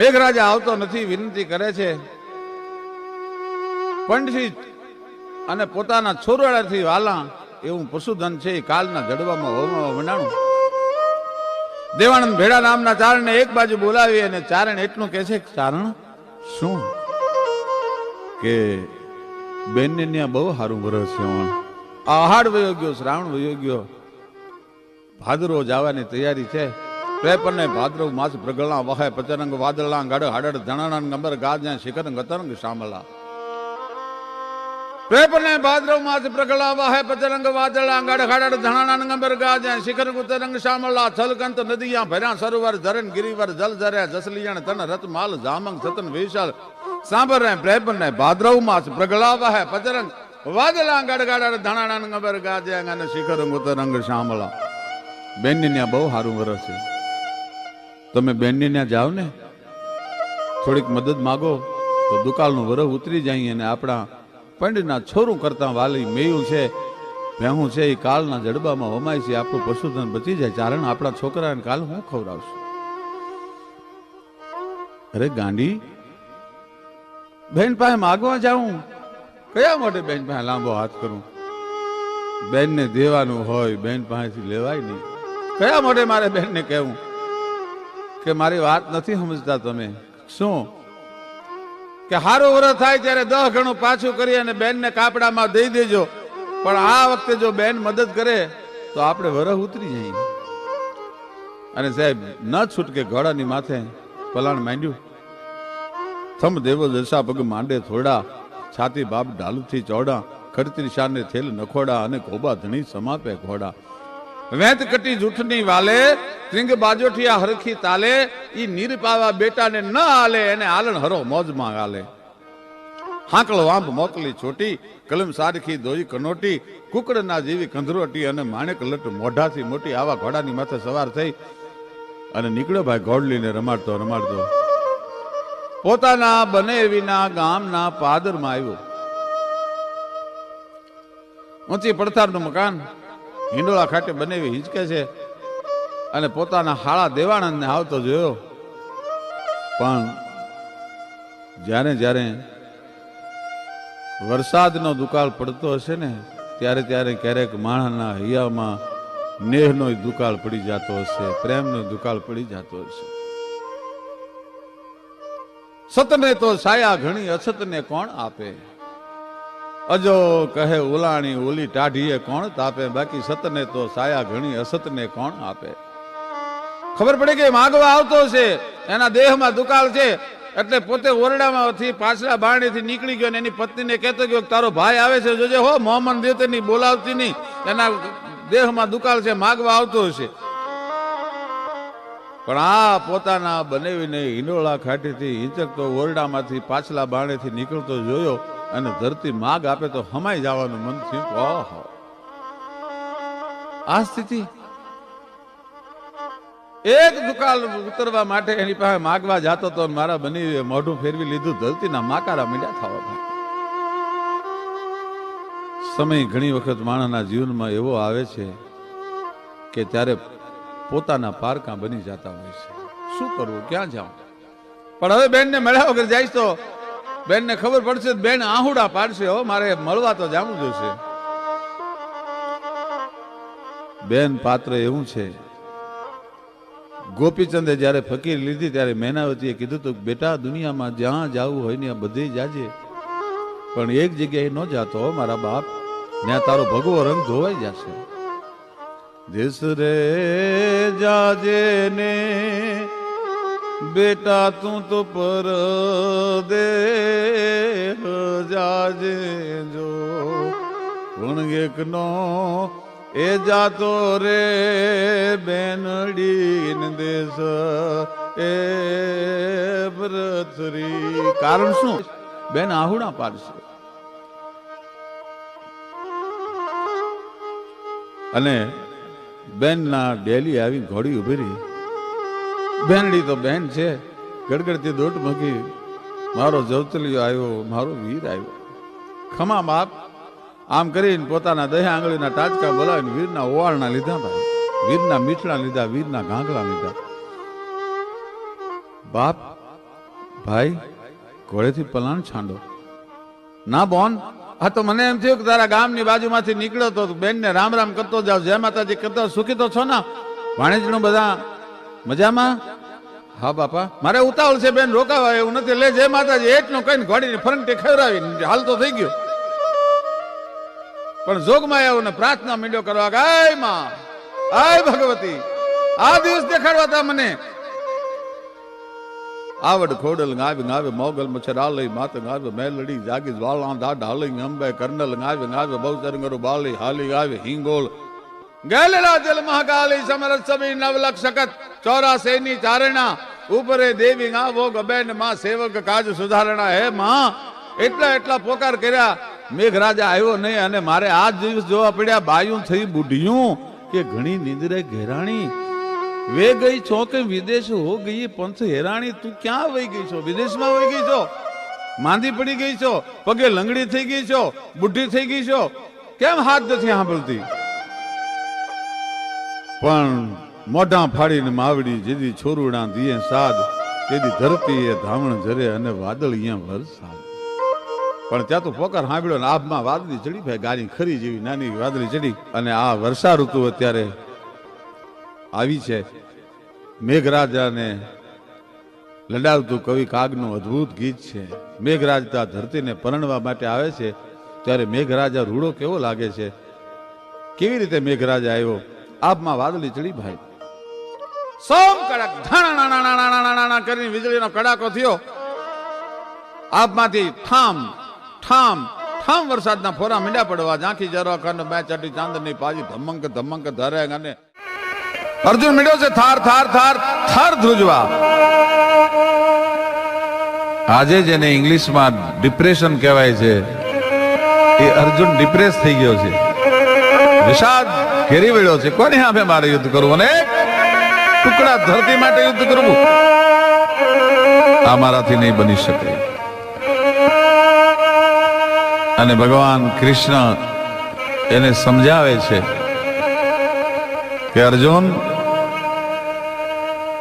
એક રાજા આવતો નથી, વિનંતી કરે છે. પંડિત અને પોતાના છોરવાડાથી વાલા, એવું પશુધન છે કાલના જડવામાં હોવામાં દેવાનંદ ભેડા નામના ચારણને એક બાજુ બોલાવી અને ચારણ એટલું કહે છે કે ચારણ, શું? કે બેનને ત્યાં બહુ સારું વરસ છે. આહાડ વયો ગયો, શ્રાવણ વયો ગયો. ભાદરો જવાની તૈયારી છે. ત્રેપન ભાદ્રવ માસ પ્રગળના વહે પચરંગ વાદળા ગડ હડડ, ધણાના ગંબર ગાજ્યા શિખર ગતરંગ શામલા. ત્રેપન ભાદ્રવ માસ પ્રગળા વહે પચરંગ વાદળા ગડ હડડ, ધણાના ગંબર ગાજ્યા શિખર ગુતરંગ શામલા. છલકંત નદીયા ભર્યા, સરોવર ધરણ ગિરિવર, જલ ધર્યા જસલિયણ તન રત માલ જામંગ સતન વિશાલ. સાંભર ને ત્રેપન ને ભાદરવ માસ પ્રગળા વહે પચરંગ વાદળા ગાડ ગાડ ધણાના ગંબર ગાજ્યા, અને શિખર ગુતરંગ શામલા. બેનને બહુ સારું વરસ. છે તમે બેનને ત્યાં જાઓ ને. થોડીક મદદ માગો, તો દુકાળનું વરસ ઉતરી જાય અને આપણા પંડના છોરું કરતા વાલી મેયું છે, ભેહું છે, એ કાળના જડબામાં હોમાય છે, આપણું પશુધન બચી જાય. ચારણ આપણા છોકરાને કાલ હું ખવડાવશું? અરે ગાંડી, બેન પાસે માગવા જાઉં. કયા માટે બેન પાસે લાંબો હાથ કરું? બેનને દેવાનું હોય, બેન પાસેથી લેવાય નહીં. કયા માટે મારે બેનને કહેવું? કે મારી વાત નથી સમજતા તમે. શું? કે હારું વરસ થાય ત્યારે દસ ગણું પાછું કરી અને બેનને કાપડામાં દઈ દેજો. પણ આ વખતે જો બેન મદદ કરે, તો આપણે વરસ ઉતરી જઈએ. અને સાહેબ, ન છૂટકે ઘોડાની માથે પલાણ માંડ્યું. થમ દેવો દશા પગ માંડે થોડા, છાતી બાપ ઢાલુથી ચોડા ખડતરી શાને થેલ નખોડા અને ગોબા ધણી સમાપે ઘોડા. વેત કટી જૂઠની વાલે ત્રિંગ બાજોઠિયા હરખી તાલે, ઈ નીર પાવા બેટાને ન હાલે એને આલણ હરો મોજમાં હાલે હાંકળ વાંપ મોકલી છોટી, કલમ સારખી દોઈ કનોટી, કુકડના જેવી કંધરોટી અને માણેક લટ મોઢાથી મોટી આવા ઘોડાની માથે સવાર થઈ અને નીકળ્યો ભાઈ ઘોડલીને રમાડતો રમાડતો. પોતાના બને વિના ગામના પાદરમાં આવ્યો. ઊંચી પડથારનું મકાન હિંડોળા ખાતે બનેવી હિંચકે છે અને પોતાના હાળા દેવાનંદને આવતો જોયો. પણ જ્યારે જ્યારે વરસાદનો દુકાળ પડતો હશે ને, ત્યારે ત્યારે ક્યારેક માણસના હૈયામાં નેહનો દુકાળ પડી જતો હશે, પ્રેમનો દુકાળ પડી જતો હશે. સતને તો સાયા ઘણી, અછતને કોણ આપે? અજો કહે, ઉલાણી ઓલી ટાઢીએ કોણ? તાપે બાકી સતને તો સાયા ઘણી અસતને કોણ આપે? ખબર પડે કે માગવા આવતો છે, એના દેહમાં દુકાળ છે, એટલે પોતે ઓરડામાંથી પાછલા બારણીથી નીકળી ગયો ને એની પત્નીને કહેતો ગયો તારો ભાઈ આવે છે, જોજે હો, મોહમ્મદ દેવતની બોલાવતી નહીં. એના દેહમાં દુકાળ છે, માગવા આવતો હશે પણ આ પોતાના બનાવીને હિંડોળા ખાટીથી હિંચકતો ઓરડામાંથી પાછલા બારણેથી નીકળતો જોયો અને ધરતી માગ આપે તો હમાઈ જવાનું મન થયું ઓહો. આ સ્થિતિ? એક દુકાળ ઉતરવા માટે એની પાસે માગવા જતો તો મારા બની મોઢું ફેરવી લીધું. ધરતીના માકારા મીડા થવા સમય ઘણી વખત માણસના જીવનમાં એવો આવે છે કે ત્યારે પોતાના પારકા બની જતા હોય છે. શું કરવું? ક્યાં જાઉં? પણ હવે બેનને મળ્યા વગર જાય તો બેનને ખબર પડશે બેન આહુડા પાડશે, હો, મારે મળવા તો જાવું જોશે બેન પાત્ર એવું છે, ગોપીચંદે જ્યારે ફકીર લીધી ત્યારે મેનાવતીએ કીધું હતું બેટા, દુનિયામાં જ્યાં જવું હોય ને બધે જાજે. પણ એક જગ્યાએ ન જાતો મારા બાપ. ત્યાં તારો ભગવો રંગ ધોવાઈ જશે. જાજે ને બેટા, તું તો પર દે જાજે જો. ગુણગેક નો એ જાતો રે બેનડી દેશ. એ વ્રતરી કારણ શું? બેન આહુડા પાડશે. અને બેનના ડેલી આવી ઘોડી ઊભી રહી. બેનડી તો બેન છે. ગડગડતી દોટ મૂકી મારો જવતલિયો આવ્યો, મારો વીર આવ્યો. ખમા બાપ, આમ કરીને પોતાના દહ્યા આંગળીના ટાચકા બોલાવીને વીરના ઓવાળના લીધા ભાઈ. વીરના મીઠડા લીધા, વીરના ગાંગલા લીધા. બાપ, ભાઈ, ઘોડેથી પલાણ છાંડો. ના બોન, આ તો મને એમ થયું કે તારા ગામની બાજુમાંથી નીકળ્યો તો બેનને રામ રામ કરતો જાવ. જય માતાજી, કરતો સુખી તો છો ને? ભાણેજનું બધા મજામાં? હા, બાપા. મારે ઉતાવળ છે, બેન, રોકાવા એવું નથી. લે જે માતાજી. એટલું કહીને ઘોડીની ફરંટી ખવડાવી હાલ તો થઈ ગયો. પણ જોગમાં આવ્યો ને પ્રાર્થના મીંડો કરવા ગાયમાં, આય ભગવતી, આ દિવસ દેખાડવા તા મને. આવડ ખોડલ ગાવે ગાવે મોગલ મચ્છરાલય માત ગાવે મેલડી જાગી જ્વાળા દાઢ ઢાલી અંબે કર્નલ ગાવે ગાવે બહુચરંગરુ બાલી હાલી ગાવે હિંગોળ ગેલેલા જલ મહાકાલી સમરસ સભી નવલક શકત ચોરાસેની ચારણા. ઉપરે દેવી ગા વો ગબેનમાં સેવક કાજ સુધારણા. હે માં, એટલા એટલા પોકાર કર્યા. મેઘરાજા આવ્યો નહીં અને મારે આ દિવસ જોવા પડ્યા બાયું થઈ બુઢિયું કે ઘણી નિંદરે ઘેરાણી. વે ગઈ છો કે વિદેશ હો ગઈ પંથ હેરાણી? તું ક્યાં વહી ગઈ છો? વિદેશમાં વહી ગઈ છો? માંદી પડી ગઈ છો? પગે લંગડી થઈ ગઈ છો? બુઢી થઈ ગઈ છો? કેમ હાથ નથી સાંભળતી? પણ મોઢા ફાડીને માવડી જેદી છોરુડા દિયે સાદ, તેદી ધરતી એ ધામણ જરે અને વાદળ અહીંયા વરસાદ. પણ ત્યાં તો પોકાર સાંભળ્યો ને આભમાં વાદળી ચડી ભાઈ ગાડી ખરી જેવી નાની વાદળી ચડી અને આ વર્ષા ઋતુ અત્યારે આવી છે. મેઘરાજાને લડાવતું કવિ કાગનું અદ્ભુત ગીત છે. મેઘરાજ તા ધરતીને પરણવા માટે આવે છે. ત્યારે મેઘરાજા રૂડો કેવો લાગે છે? કેવી રીતે મેઘરાજા આવ્યો? આબમાં વાદળી ચડી ભાઈ. સોમ કડક કરીને વીજળીનો કડાકો થયો. આબમાંથી ઠામ ઠામ ઠામ વરસાદના ફોરા મીંડા પડવા, ઝાંખી જરવા કરને બે ચટી ચાંદની, પાજી, ધમંક ધમંક, ધરે અને અર્જુન મીડ્યો છે, થાર થાર થાર થાર ધ્રુજવા. આજે જેને ઇંગ્લિશમાં ડિપ્રેશન કહેવાય છે, એ અર્જુન ડિપ્રેસ થઈ ગયો છે. વિષાદ ઘેરી વળ્યો છે. કોની સામે મારે યુદ્ધ કરવું અને ટુકડા ધરતી માટે યુદ્ધ કરવું? આ મારાથી નહીં બની શકે. અને ભગવાન કૃષ્ણ એને સમજાવે છે કે અર્જુન,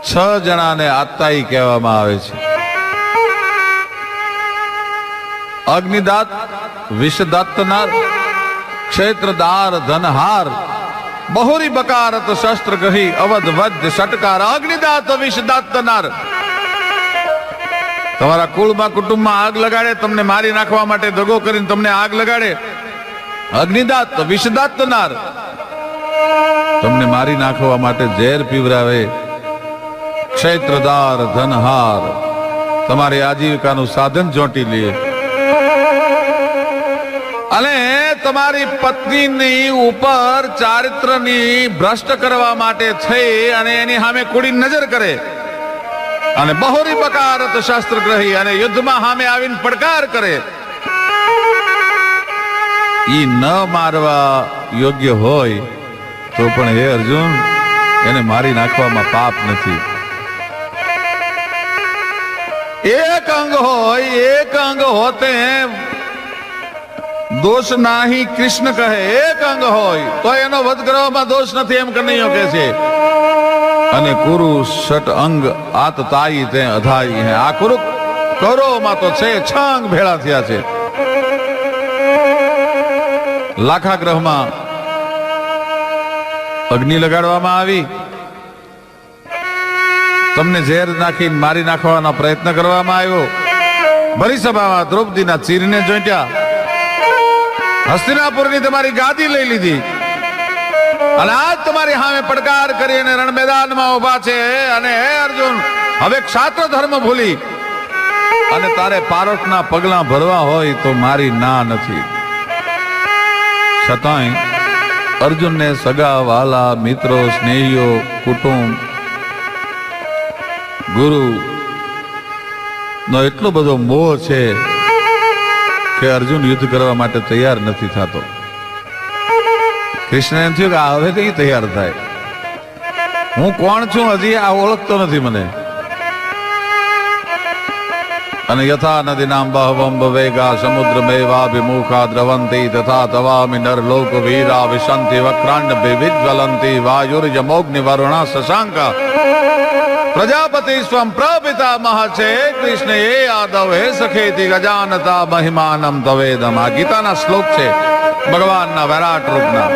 છ જણાને આત્તાઈ કહેવામાં આવે છે. અગ્નિદાત વિષદત્તનાર ક્ષેત્રદાર, ધનહાર બહુરી બકારત શસ્ત્ર ગહી, અવધ વધ સટકાર અગ્નિદાત વિષદત્તનાર તમારા કુળમાં, કુટુંબમાં આગ લગાડે, તમને મારી નાખવા માટે દગો કરીને તમને આગ લગાડે. અગ્નિદાત વિષદાત્તનાર તમને મારી નાખવા માટે ઝેર પીવરાવે. ક્ષેત્રદાર ધનહાર. તમારી આજીવિકાનું સાધન ચોંટી લે. અને તમારી પત્નીની ઉપર ચારિત્રની ભ્રષ્ટ કરવા માટે થઈ અને એની સામે કુડી નજર કરે. અને બહોરી બકારત શાસ્ત્ર ગ્રહી અને યુદ્ધમાં સામે આવીને પડકાર કરે. ઈ ન મારવા યોગ્ય હોય તો પણ હે અર્જુન, એને મારી નાખવામાં પાપ નથી. એક અંગ હોય, એક અંગ હોતે દોષ નાહી કૃષ્ણ કહે, એક અંગ હોય, તો એનો વધ કરવામાં દોષ નથી એમ કનૈયો કહે છે. અને કુરુ ષટ અંગ આત તાઈ તે અધાઈ હે. આ કુરુ કૌરવમાં તો છે છ અંગ ભેળા થયા છે. લાખા ગ્રહમાં અગ્નિ લગાડવામાં આવી. તમને ઝેર નાખી મારી નાખવાનો પ્રયત્ન કરવામાં આવ્યો. ભરી સભામાં દ્રૌપદીના ચીરને જોઈટ્યા. હસ્તિનાપુરની તમારી ગાદી લઈ લીધી. અને આજ તમારી સામે પડકાર કરી રણ મેદાનમાં ઊભા છે. અને હે અર્જુન, હવે ક્ષાત્ર ધર્મ ભૂલી. અને તારે પારસના પગલા ભરવા હોય તો મારી ના નથી. છતાંય અર્જુનને સગા, વાલા, મિત્રો, સ્નેહીઓ, કુટુંબ, ગુરુ નો એટલો બધો મોહ છે કે અર્જુન યુદ્ધ કરવા માટે તૈયાર નથી થતો. કૃષ્ણ એમ થયું કે હવે કઈ તૈયાર થાય. હું કોણ છું હજી આ ઓળખતો નથી મને. અને યથા નદી નામ બહવમ વેગા સમુદ્ર મેવાભિમુખા દ્રવંતી તથા તવામિ નરલોક વીરા વિશંતિ વક્રાંડ વિજ્વલંતી વાયુર્યમોગ્નિ વરુણા શશાંક। પ્રજાપતિ સ્વમ પ્રપિતામહ છે કૃષ્ણ એ યાદવ હે સખેતી ગજાનતા, મહિમાનમ તવેદમ। આ ગીતાના શ્લોક છે, ભગવાનના વિરાટ રૂપના।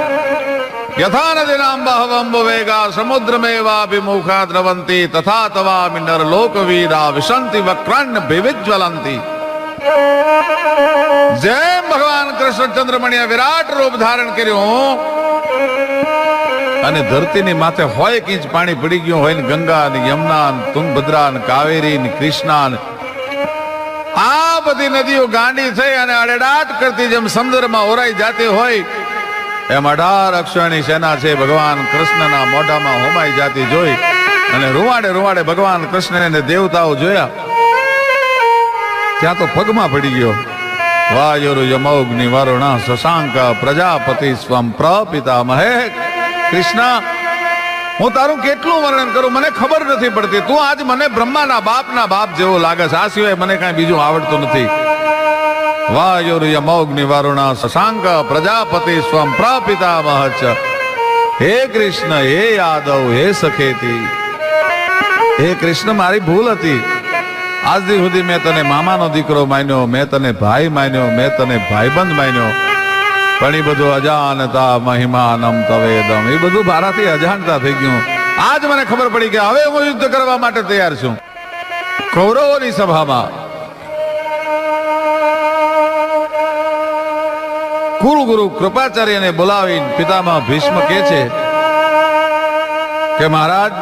યથા નદીનામ બહવમ વેગા સમુદ્રમેવાભિમુખા દ્રવંતી તથા તવામિ નરલોકવીરા વિશંતિ વક્રાન્ય વિવિજ્વલંતી જેમ ભગવાન કૃષ્ણચંદ્રમણીએ વિરાટ રૂપ ધારણ કર્યું અને ધરતીની માથે હોય કિંચ પાણી પડી ગયું હોય ને ગંગા ને યમુના ને તુંગભદ્રા ને કાવેરી ને કૃષ્ણા આ બધી નદીઓ ગાંડી થઈ અને અડેડાટ કરતી જેમ સમુદ્રમાં ઓરાઈ જાતી હોય એમ અઢાર અક્ષરની સેના છે, ભગવાન કૃષ્ણના મોઢામાં હોમાઈ જાતી જોઈ અને રૂવાડે રૂવાડે ભગવાન કૃષ્ણને દેવતાઓ જોયા. ત્યાં તો પગમાં પડી ગયો. વાયુરુ યમોગ્નિ વરુણ શશાંક પ્રજાપતિ સ્વમ પ્રપિતા મહે કૃષ્ણ, હું તારું કેટલું વર્ણન કરું? મને ખબર નથી પડતી. તું આજ મને બ્રહ્માના બાપના બાપ જેવો લાગે છે. આ સિવાય મને કાંઈ બીજું આવડતું નથી. વાયુરુ યમોગ્નિ વરુણ શશાંક પ્રજાપતિ સ્વમ પ્રપિતા મહચ હે કૃષ્ણ, હે યાદવ, હે સખેતી। હે કૃષ્ણ, મારી ભૂલ હતી। આજથી સુધી મેં તને મામાનો દીકરો માન્યો, મેં તને ભાઈ માન્યો, મેં તને ભાઈબંધ માન્યો। પણ એ બધું અજાણતા મહિમાનમ, તવેદમ, એ બધું મારાથી અજાણતા થઈ ગયું। આજ મને ખબર પડી કે હવે હું યુદ્ધ કરવા માટે તૈયાર છું। કૌરવોની સભામાં કુલગુરુ કૃપાચાર્યને બોલાવીને પિતામાં ભીષ્મ કહે છે કે મહારાજ,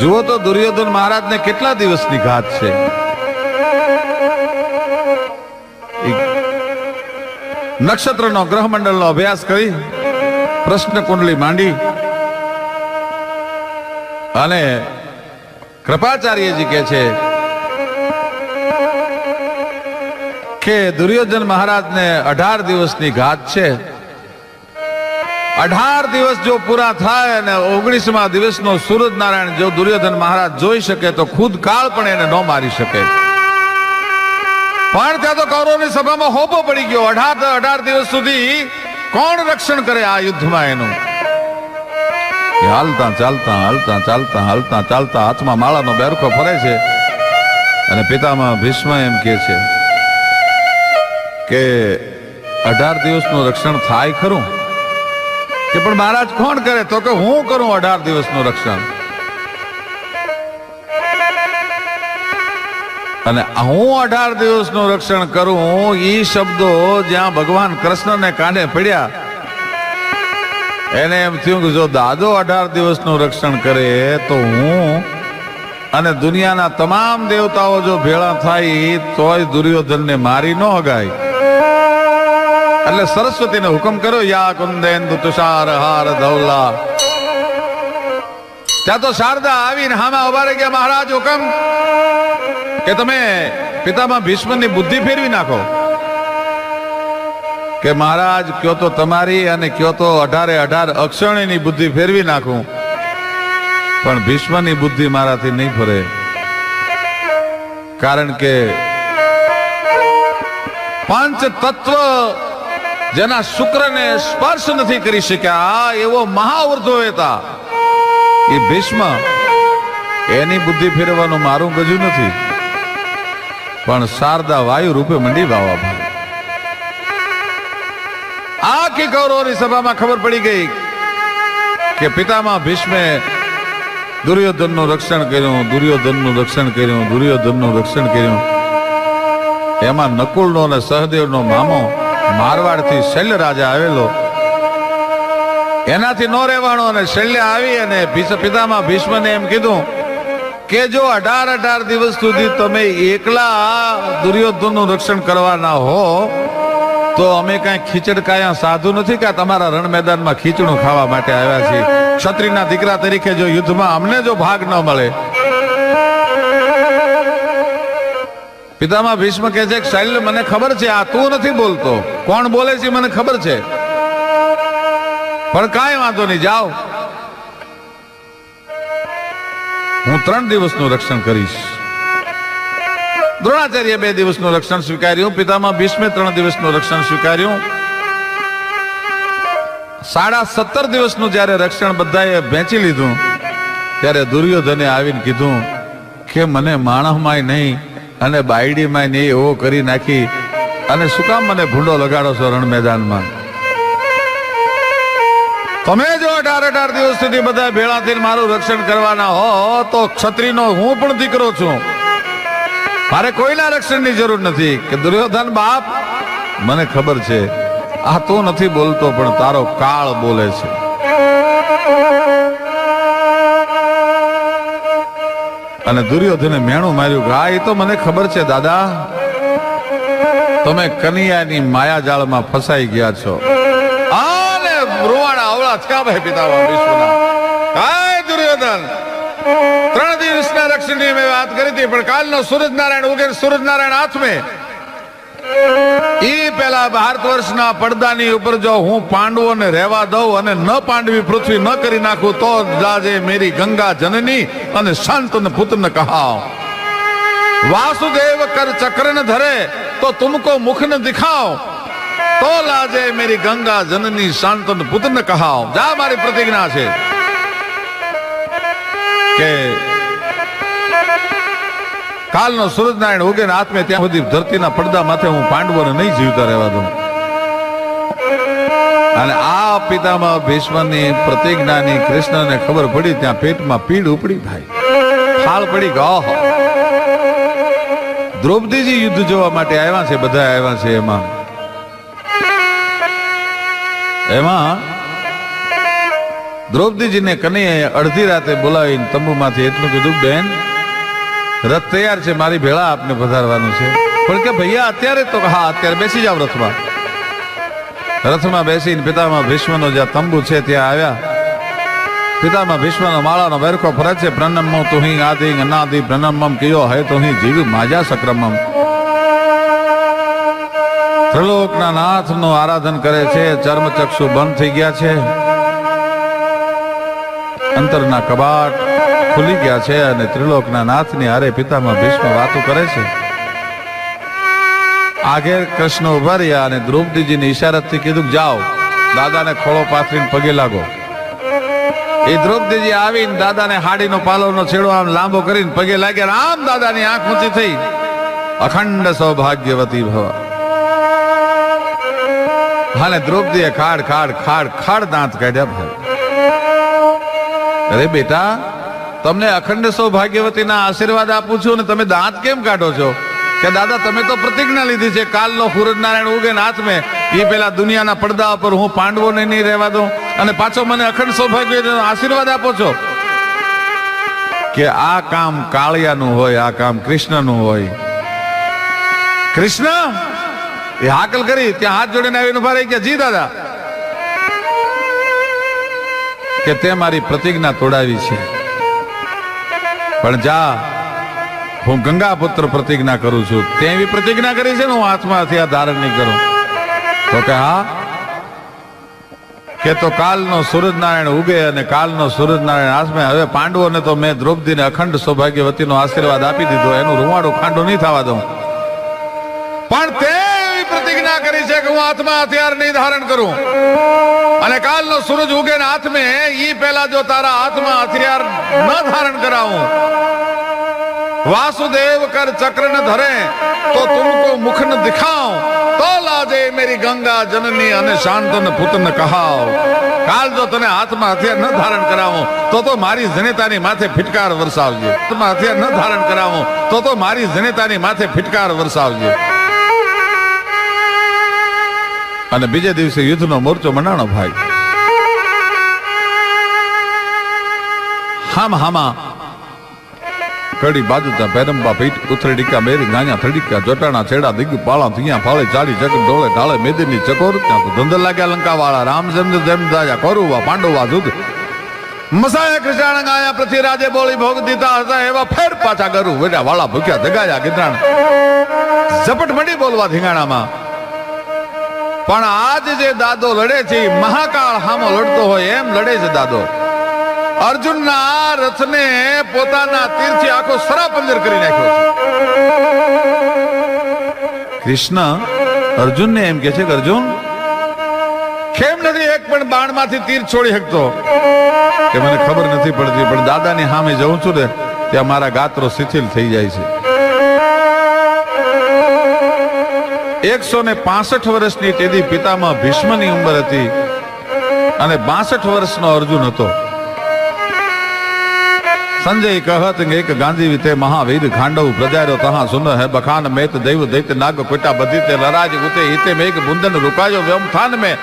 જુઓ તો દુર્યોધન મહારાજને કેટલા દિવસની ઘાત છે. નક્ષત્રનો ગ્રહમંડળનો અભ્યાસ કરી, પ્રશ્ન કુંડલી માંડી અને કૃપાચાર્યજી કહે છે કે દુર્યોધન મહારાજને અઢાર દિવસની ઘાત છે. અઢાર દિવસ જો પૂરા થાય અને ઓગણીસમા દિવસનો સૂરજ નારાયણ જો દુર્યોધન મહારાજ જોઈ શકે તો ખુદ કાળ પણ એને ન મારી શકે. પણ ત્યાં તો કૌરવની સભામાં હોપો પડી ગયો. અઢાર અઢાર દિવસ સુધી કોણ રક્ષણ કરે આ યુદ્ધમાં એનું? હાલતા ચાલતા હાલતા ચાલતા હાલતા ચાલતા હાથમાં માળાનો બેરખો ફરે છે અને પિતામાં ભીષ્મ એમ કે છે. કે અઢાર દિવસનું રક્ષણ થાય ખરું? કે પણ મહારાજ કોણ કરે? તો કે હું કરું અઢાર દિવસનું રક્ષણ? અને હું અઢાર દિવસનું રક્ષણ કરું, એ શબ્દો જ્યાં ભગવાન કૃષ્ણને કાને પડ્યા, એને એમ થયું કે જો દાદો અઢાર દિવસનું રક્ષણ કરે, તો હું અને દુનિયાના તમામ દેવતાઓ જો ભેળા થાય, તોય દુર્યોધનને મારી ન હગાય. એટલે સરસ્વતીને હુકમ કર્યો, યા કુંદેન્દુ તુષાર હાર ધૌલા ત્યાં તો શારદા આવીને હામાં ઊભા રહી ગયા, મહારાજ, હુકમ કે તમે પિતામાં ભીષ્મની બુદ્ધિ ફેરવી નાખો. કે, મહારાજ, કયો તો તમારી અને કયો તો અઢારે અઢાર અક્ષરણીની બુદ્ધિ ફેરવી નાખું. પણ ભીષ્મની બુદ્ધિ મારાથી નહીં ફરે. કારણ કે પાંચ તત્વ જેના શુક્રને સ્પર્શ નથી કરી શક્યા. એવો મહાવૃદ્ધો હતા. એ ભીષ્મ, એની બુદ્ધિ ફેરવવાનું મારું ગજું નથી. પણ શારદા વાયુ રૂપે મંડી વાવા ભાઈ આખી કૌરવની સભામાં ખબર પડી ગઈ કે પિતામાં ભીષ્મે દુર્યોધનનું રક્ષણ કર્યું, દુર્યોધનનું રક્ષણ કર્યું, દુર્યોધનનું રક્ષણ કર્યું. એમાં નકુલનો અને સહદેવનો મામો મારવાડથી શૈલ્ય રાજા આવેલો. એનાથી નો રહેવાનો અને શૈલ્ય આવી અને પિતામાં ભીષ્મને એમ કીધું કે જો અઢાર અઢાર દિવસ સુધી તમે એકલા દુર્યોધનનું રક્ષણ કરવાના હો, તો અમે કઈ ખીચડ કાયા સાધુ નથી કે તમારા રણ મેદાનમાં ખીચડું ખાવા માટે આવ્યા છીએ? ક્ષત્રિયના દીકરા તરીકે જો યુદ્ધમાં અમને જો ભાગ ન મળે પિતામાં ભીષ્મ કહે છે શૈલ્ય મને ખબર છે, આ તું નથી બોલતો. કોણ બોલે છે મને ખબર છે. પણ કાંઈ વાંધો નહીં, જાઓ. હું ત્રણ દિવસનું રક્ષણ કરીશ. દ્રોણાચાર્ય બે દિવસનું રક્ષણ સ્વીકાર્યું પિતામાં ભીષ્મે ત્રણ દિવસનું રક્ષણ સ્વીકાર્યું. સાડા સત્તર દિવસનું જ્યારે રક્ષણ બધાએ વેચી લીધું, ત્યારે દુર્યોધને આવીને કીધું કે, મને માણસમાંય નહીં અને બાયડીમાં ને એવો કરી નાખી. અને શું કામ મને ભૂંડો લગાડો છો રણ મેદાનમાં? તમે જો અઢાર અઢાર દિવસ સુધી બધા ભેળા થઈને મારું રક્ષણ કરવાના હો, તો ક્ષત્રિયનો હું પણ દીકરો છું. મારે કોઈના રક્ષણની જરૂર નથી. કે દુર્યોધન બાપ, મને ખબર છે. આ તું નથી બોલતો, પણ તારો કાળ બોલે છે. અને દુર્યોધને મેણું માર્યું કે, આ એ તો મને ખબર છે, દાદા. તમે કનૈયાની માયાજાળમાં ફસાઈ ગયા છો. આને રૂવાડા અવળા થયા ભાઈ પિતામહ વિશ્વના. કાય દુર્યોધન, ત્રણ દિવસના રક્ષણની મેં વાત કરી હતી, પણ કાલનો સૂરજ નારાયણ ઉગેર સૂરજ નારાયણ હાથમે પેલા ભારત વર્ષના પડદાની ઉપર જો હું પાંડવોને રહેવા દઉં અને ન પાંડવી પૃથ્વી ન કરી નાખું, તો જાજે મેરી ગંગા જનની અને શાંત પુત્ર કહાવ. વાસુદેવ કર ચક્ર ને ધરે, તો તુમકો મુખ ને દિખાવ. તો લાજે મેરી ગંગા જનની શાંત પુત્ર ન કહાવ. જા મારી પ્રતિજ્ઞા છે કે કાલનો સૂરજનારાયણ ઉગે ને આત્મે ત્યાં સુધી ધરતીના પડદા માથે હું પાંડવોને નહીં જીવતા રહેવા દઉં. અને આ પિતામાં ભીષ્મની પ્રતિજ્ઞાની કૃષ્ણને ખબર પડી, ત્યાં પેટમાં પીડ ઉપડી થાય. ખાલ પડી ગયો દ્રૌપદીજી યુદ્ધ જોવા માટે આવ્યા છે બધા આવ્યા છે એમાં. એમાં દ્રૌપદીજીને કનૈયાએ અડધી રાતે બોલાવીને તંબુમાંથી એટલું કીધું, બેન રથ તૈયાર છે, મારી ભેળા આપને પધારવાનું છે. પણ કે ભૈયા, અત્યારે તો હા, અત્યારે બેસી જાવ રથમાં. રથમાં બેસીને પિતામાં ભીષ્મનો જ્યાં તંબુ છે, ત્યાં આવ્યા. પિતામાં ભીષ્મનો માળાનો વેરખો ફરજ છે પ્રણમમ તુહી આદિ અનાદિ પ્રણમમ કયો હે તુહી જીવ માજા સક્રમમ. ત્રિલોકના નાથનું આરાધન કરે છે, ચર્મચક્ષુ બંધ થઈ ગયા છે. અંતરના કબાટ ખુલી ગયા છે અને ત્રિલોકના નાથની હારે પિતામાં ભીષ્મ વાતો કરે છે. આગે કૃષ્ણ ઊભા રહ્યા અને દ્રૌપદીજીની ઈશારતથી કીધું, જાઓ, દાદાને ખોળો પાથરીને પગે લાગો. એ દ્રૌપદીજી આવીને દાદાને હાડીનો પાલોનો છેડો આમ લાંબો કરીને પગે લાગ્યા આમ દાદાની આંખ ઊંચી થઈ. અખંડ સૌભાગ્યવતી ભવ. હાલે દ્રૌપદીએ ખાડ ખાડ ખાડ ખાડ દાંત કાઢ્યા ભાઈ અરે બેટા તમને અખંડ સૌભાગ્યવતીના આશીર્વાદ આપું છું અને તમે દાંત કેમ કાઢો છો? કે દાદા, તમે તો પ્રતિજ્ઞા લીધી છે, કાલનો સૂરજનારાયણ ઉગે ને મેં એ પેલા દુનિયાના પડદા પર હું પાંડવોને નહીં રહેવા દઉં. અને પાછો મને અખંડ સૌભાગ્ય આશીર્વાદ આપો છો? કે આ કામ કાળિયાનું હોય, આ કામ કૃષ્ણનું હોય. કૃષ્ણ, એ હાકલ કરી, ત્યાં હાથ જોડીને આવીને ઊભા રહી ગયા. જી દાદા. કે તે મારી પ્રતિજ્ઞા તોડાવી છે. પણ જા, હું ગંગા પુત્ર પ્રતિજ્ઞા કરું છું. તે એવી પ્રતિજ્ઞા કરી છે ને, હું હાથમાંથી આ ધારણ નહીં કરું. તો કે હા? કે તો કાલનો સૂરજનારાયણ ઉગે અને કાલનો સૂરજનારાયણ આસમે. હવે પાંડવોને તો મેં દ્રૌપદીને અખંડ સૌભાગ્યવતીનો આશીર્વાદ આપી દીધો. એનું રૂવાડું ખાંડું નહીં થવા દઉં. પણ તે પ્રતિજ્ઞા કરી છે કે હું હાથમાં હથિયાર નહીં ધારણ કરું. અને કાલનો સૂરજ ઉગે ને હાથમે ઈ પહેલા જો તારા હાથમાં હથિયાર ન ધારણ કરાવું. વાસુદેવ કર ચક્ર ન ધરે, તો તુમકો મુખ ન દિખાવ તો લાજે મેરી ગંગા જનની અને શાંતન પુતન કહાવ કાલ જો તને હાથમાં હથિયાર ન ધારણ કરાવું, તો તો મારી જનેતાની માથે ફિટકાર વરસાવજે. હાથમાં હથિયાર ન ધારણ કરાવું, તો તો મારી જનેતાની માથે ફિટકાર વરસાવજે. અને બીજે દિવસે યુદ્ધનો મોરચો મનાણો ભાઈ. હામ હામા. કડી બાજુતા પેરંબા પીઠ ઉથરડીકા મેરી ગાયા થડીકા જોટાણા છેડા દિગ પાળા ધીયા ફાળે ચાડી ચક ડોળે ઢાળે, મેદની ચકોર, ત્યાં ધંધર લાગ્યા લંકા વાળા રામચંદ્ર જેમ દાજા કરુવા, પાંડવા જુદ મસાયા કૃષ્ણ ગાયા, પૃથ્વીરાજે બોલી ભોગ દીધા હતા, એવા ફેર પાછા કરું વેડા વાળા ભૂખ્યા જગાયા ગીતરાણ ઝપટ મંડી બોલવા ધીંગાણામાં. પણ આજ જે દાદો લડે છે મહાકાળ હામો લડતો હોય, એમ લડે છે દાદો. અર્જુનના રથ રથને પોતાના તીરથી આખો સરાપંજર કરી નાખ્યો છે. કૃષ્ણ અર્જુનને એમ કે છે કે, અર્જુન, કેમ નથી એક પણ બાણમાંથી તીર છોડી શકતો? કે મને ખબર નથી પડતી, પણ દાદાની સામે જઉં છું ને, ત્યાં મારા ગાત્રો શિથિલ થઈ જાય છે. એકસો ને પાસઠ વર્ષની તેદી પિતામાં ભીષ્મની ઉંમર હતી અને બાસઠ વર્ષનો અર્જુન હતો સંજય કહત કે એક ગાંધી વિતે મહાવીર ખાંડવ પ્રજારો તહા સુન હે બખાન મેત દૈવ દૈત્ય નાગ કોટા બધી તે લરાજ ઉતે હિતે મેઘ બુંદન रुकायो व्यम थान में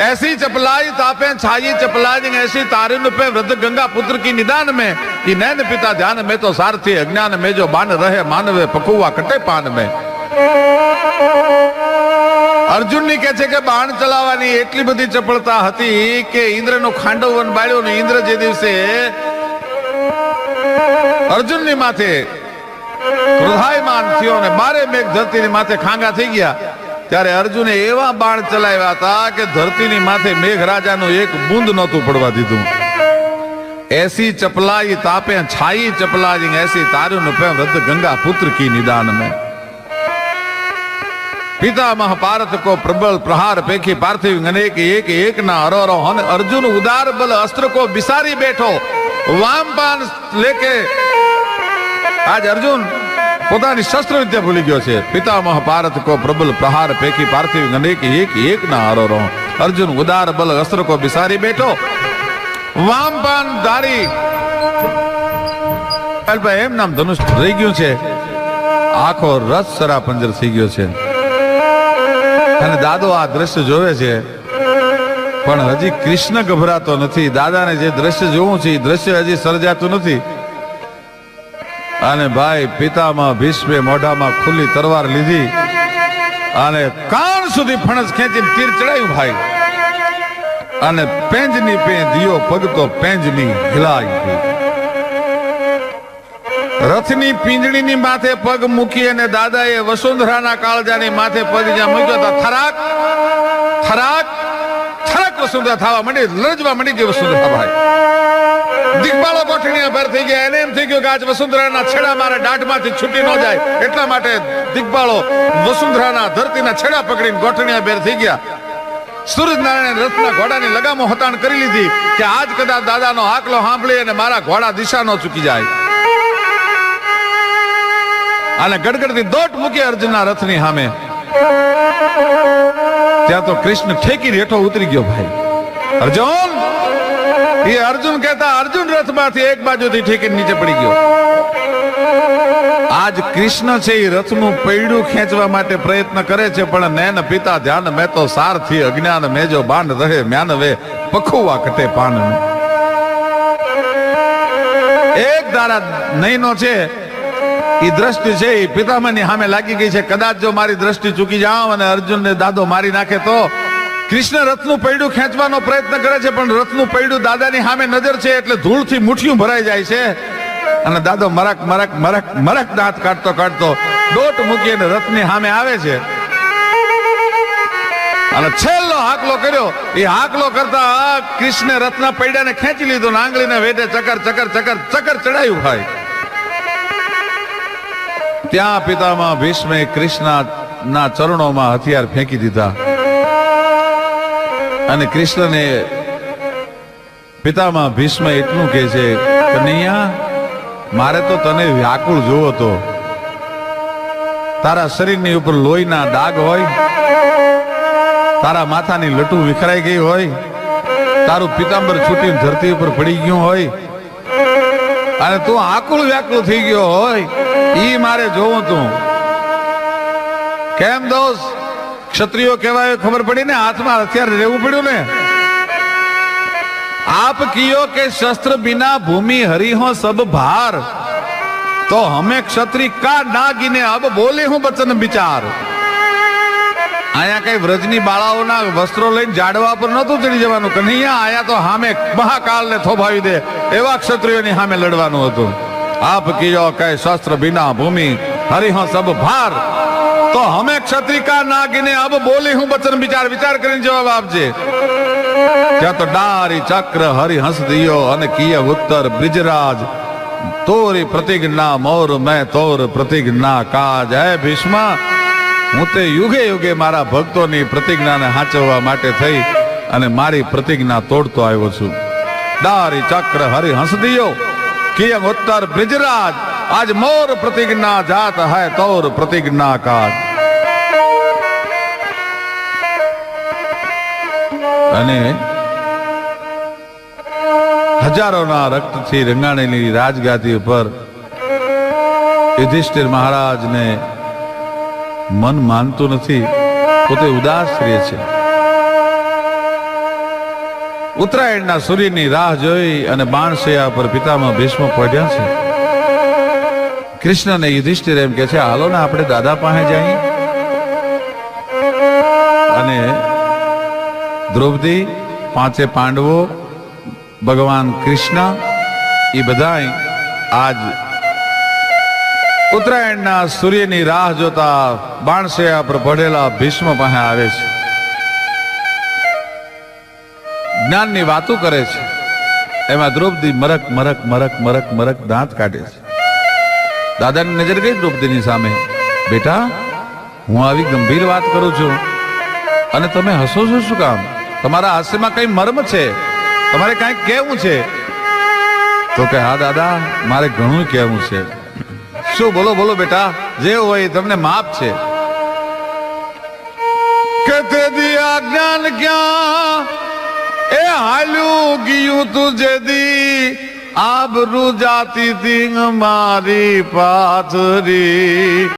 ऐसी चपलाई तापे छाई चपलाई ऐसी तारुन पे वृद्ध गंगा पुत्र की निदान में कि नैन पिता ध्यान में तो सारथी अज्ञान में जो बान रहे मानवे पकुआ कटे पान में અર્જુનની કે છે કે બાણ ચલાવવાની એટલી બધી ચપળતા હતી કે ઇન્દ્ર નો ખાંડવ વન બાળ્યો ને ઇન્દ્ર જે દિવસે અર્જુનની માથે ક્રોધાયમાન થયો ને બારે મેઘ ધરતીની માથે ખાંગા થઈ ગયા, ત્યારે અર્જુને એવા બાણ ચલાવ્યા હતા કે ધરતીની માથે મેઘ રાજાનું એક બુંદ નહોતું પડવા દીધું. એસી ચપલાઈ તાપે છાઈ ચપલાઈ એસી તારુન પે રદ ગંગા પુત્ર કી નિદાન પિતામહ પાર્થ કો પ્રબળ પ્રહાર પેખી પાર્થિવ અનેક એક એક ના અરોરો અને અર્જુન ઉદાર બલ અસ્ત્ર કો બિસારી બેઠો. વામ પાન લેકે આજ અર્જુન પોતાની શસ્ત્ર વિદ્યા ભૂલી ગયો છે. પિતામહ પાર્થ કો પ્રબલ પ્રહાર પેખી પાર્થિવ અનેક એક એક ના અરોરો અર્જુન ઉદાર બલ અસ્ત્ર કો બિસારી બેઠો. વામ પાન ધારી. એમ નામ ધનુષ રહી ગયું છે. આખો રસ સરા પંજર થઈ ગયો છે. અને દાદો આ દ્રશ્ય જોવે છે. પણ હજી કૃષ્ણ ગભરાતો નથી. દાદાને જે દ્રશ્ય જોવું છે, એ દ્રશ્ય હજી સર્જાતું નથી. અને ભાઈ પિતામાં ભીષ્મે મોઢામાં ખુલ્લી તરવાર લીધી. અને કાન સુધી ફણસ ખેંચીને તીર ચડાયું ભાઈ. અને પેંજની પે દિયો પગતો પેંજની હિલાઈ રથની પિંજણીની માથે પગ મૂકી અને દાદાએ વસુંધરાના કાળજાની માથે પગ જ્યાં મૂક્યો હતા થરાક થરાક થરાક વસુંધરા થવા માંડી, લજવા માંડી ગઈ વસુંધરા ભાઈ. દિગ્બાળો ગોઠણીયા ભર થઈ ગયા, એને એમ થઈ ગયું કે આજ વસુંધરાના છેડા મારા દાઢમાંથી છૂટી ન જાય. એટલા માટે દિગ્બાળો વસુંધરાના ધરતીના છેડા પકડીને ગોઠણીયા બેર થઈ ગયા. સૂરજનારાયણ રથના ઘોડાની લગામો હતાણ કરી લીધી કે આજ કદાચ દાદાનો હાકલો સાંભળી અને મારા ઘોડા દિશા ન ચૂકી જાય. અને ગડગડતી દોટ મૂકી અર્જુનના રથની સામે. ત્યાં તો કૃષ્ણ ઠેકી હેઠો ઉતરી ગયો ભાઈ. અર્જુન! એ અર્જુન કહેતા અર્જુન રથમાંથી એક બાજુથી ઠેકી નીચે પડી ગયો. આજ કૃષ્ણ છે એ રથનું પૈડું ખેંચવા માટે પ્રયત્ન કરે છે, પણ નેન પિતા ધ્યાન મેં તો સારથી અજ્ઞાન મેજો બાંધ રહે, મ્યાનવે પખુવા કટે પાન એક ધારા નહીનો છે એ દ્રષ્ટિ છે એ પિતામહની સામે લાગી ગઈ છે. કદાચ જો મારી દ્રષ્ટિ ચૂકી જાવ અને અર્જુનને દાદો મારી નાખે તો કૃષ્ણ રથનું પૈડું ખેંચવાનો પ્રયત્ન કરે છે, પણ રથનું પૈડું દાદાની સામે નજર છે એટલે ધૂળથી મુઠ્ઠીયું ભરાઈ જાય છે. અને દાદો મરક મરક મરક મરક દાંત કાઢતો કાઢતો દોટ મૂકી અને રથની સામે આવે છે. અને છેલ્લો હાકલો કર્યો. એ હાકલો કરતા કૃષ્ણ રથના પૈડાને ખેંચી લીધો ને આંગળીને વેઢે ચકર ચકર ચકર ચકર ચડાયું ભાઈ. ત્યાં પિતામાં ભીષ્મે કૃષ્ણના ચરણોમાં હથિયાર ફેંકી દીધા. અને કૃષ્ણને પિતામાં ભીષ્મ એટલું કહે છે, કનૈયા, મારે તો તને વ્યાકુળ જોવો તો. તારા શરીરની ઉપર લોહીના ડાઘ હોય, તારા માથાની લટુ વિખરાઈ ગઈ હોય, તારું પિતાંબર છૂટીને ધરતી ઉપર પડી ગયું હોય અને તું આકુલ વ્યાકુલ થઈ ગયો હોય. ઈ મારે જોવું તું. કેમ દોસ્ત? ક્ષત્રિયો કહેવાય ખબર પડી ને? હાથમાં હથિયાર રહેવું પડ્યું ને? આપ કિયો કે શસ્ત્ર બિના ભૂમિ હરિહો સબ ભાર? તો હમે ક્ષત્રિય કા ના ગીને અબ બોલે હું બચન વિચાર? અહીંયા કઈ વ્રજની બાળાઓના વસ્ત્રો લઈને જાડવા પર નહોતું ચડી જવાનું. કન્હૈયા આયા તો હામે મહાકાલ ને થોભાવી દે. એવા ક્ષત્રિયોની સામે લડવાનું હતું. આપ કિયો કઈ શસ્ત્ર બિના ભૂમિ હરિહ સબ ભાર. તો હમે ક્ષત્રિકા નાગીને અબ બોલી હું બચન વિચાર વિચાર કરીને જવાબ આપજે. ત્યાં તો ડારી ચક્ર હરિ હંસ દિયો અને કિય ઉત્તર બ્રિજરાજ. તોરી પ્રતિજ્ઞા મોર, મેં તોર પ્રતિજ્ઞા કાજ. હે ભીષ્મા, હું તે યુગે યુગે મારા ભક્તોની પ્રતિજ્ઞાને સાચવવા માટે થઈ અને મારી પ્રતિજ્ઞા તોડતો આવ્યો છું. દારી ચક્ર હરિ હંસ દિયો કિયમ ઉત્તર બ્રિજરાજ આજ મોર પ્રતિજ્ઞા જાત હૈ તોર પ્રતિજ્ઞા કાજ અને હજારોના રક્તથી રંગાણેલી રાજગાદી ઉપર યુધિષ્ઠિર મહારાજને મન માનતું નથી પોતે ઉદાસ રહે છે ઉત્તરાયણના સૂર્યની રાહ જોઈ અને બાણશયા પર પિતામાં ભીષ્મ પડ્યા છે. કૃષ્ણને યુધિષ્ઠિર એમ કે છે, હાલો ને, આપણે દાદા પાસે જઈએ. અને દ્રૌપદી, પાંચે પાંડવો, ભગવાન કૃષ્ણ, એ બધાય આજ ઉત્તરાયણના સૂર્યની રાહ જોતા બાણશયા પર પડેલા ભીષ્મ પાસે આવે છે. જ્ઞાનની વાતો કરે છે. એમાં દ્રૌપદી મરક મરક મરક મરક મરક દાંત કાઢે છે. દાદાની નજર ગઈ દ્રૌપદીની સામે. બેટા, હું આવી ગંભીર વાત કરું છું. અને તમે હસો છો શું કામ? તમારા હાસ્યમાં કઈ મર્મ છે? તમારે કાંઈક કહેવું છે? તો કે, હા, દાદા, મારે ઘણું કહેવું છે. શું? બોલો બોલો, બેટા. જે હોય તમને માપ છે. કે તે દી જ્ઞાન ક્યાં હાલ્યું ગયું તુજે દી. આબરૂ જાતી તી મારી પાથરી.